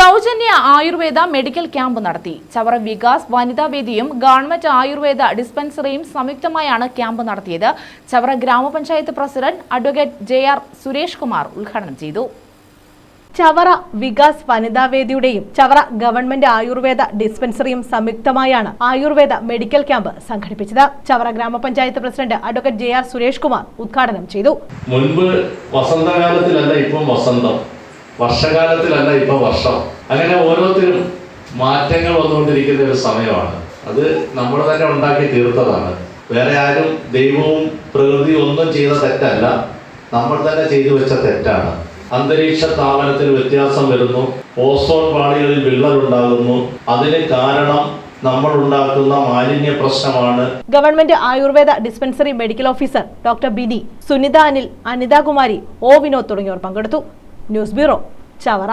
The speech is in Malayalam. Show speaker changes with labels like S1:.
S1: സൗജന്യ ആയുർവേദ മെഡിക്കൽ ക്യാമ്പ് നടത്തി. ചവറ വികാസ് വനിതാ വേദിയും ഗവൺമെന്റ് ആയുർവേദ ഡിസ്പെൻസറിയും സംയുക്തമായാണ് ക്യാമ്പ് നടത്തിയത്. ചവറ ഗ്രാമപഞ്ചായത്ത് president advocate J R Suresh Kumar ഉദ്ഘാടനം ചെയ്തു.
S2: ചവറ വികാസ് വനിതാ വേദിയുടെയും ചവറ ഗവൺമെന്റ് ആയുർവേദ ഡിസ്പെൻസറിയും സംയുക്തമായാണ് ആയുർവേദ മെഡിക്കൽ ക്യാമ്പ് സംഘടിപ്പിച്ചത്. ചവറ ഗ്രാമപഞ്ചായത്ത് president advocate J R Suresh Kumar ഉദ്ഘാടനം ചെയ്തു.
S3: മുൻപ് വസന്തകാലത്തിലല്ല ഇപ്പം വസന്തം. വർഷകാലത്തിലല്ല ഇപ്പൊ വർഷം. അങ്ങനെ ഓരോരുത്തരും മാറ്റങ്ങൾ വന്നുകൊണ്ടിരിക്കുന്ന ഒരു സമയമാണ്. അത് നമ്മൾ തന്നെ ഉണ്ടാക്കി തീർത്തതാണ്. വേറെ ആരും ദൈവവും പ്രകൃതിയും ഒന്നും ചെയ്ത തെറ്റല്ല. നമ്മൾ തന്നെ ചെയ്തു വെച്ച തെറ്റാണ്. അന്തരീക്ഷ താപനത്തിൽ വ്യത്യാസം വരുന്നു. ഓസോൺ പാളികളിൽ വിള്ളലുണ്ടാകുന്നു. അതിന് കാരണം നമ്മൾ ഉണ്ടാക്കുന്ന മാലിന്യ പ്രശ്നമാണ്.
S2: Government Ayurveda dispensary medical officer doctor Bini Sunitha Anil Anithakumari O Vinod തുടങ്ങിയവർ പങ്കെടുത്തു. News bureau Chavara.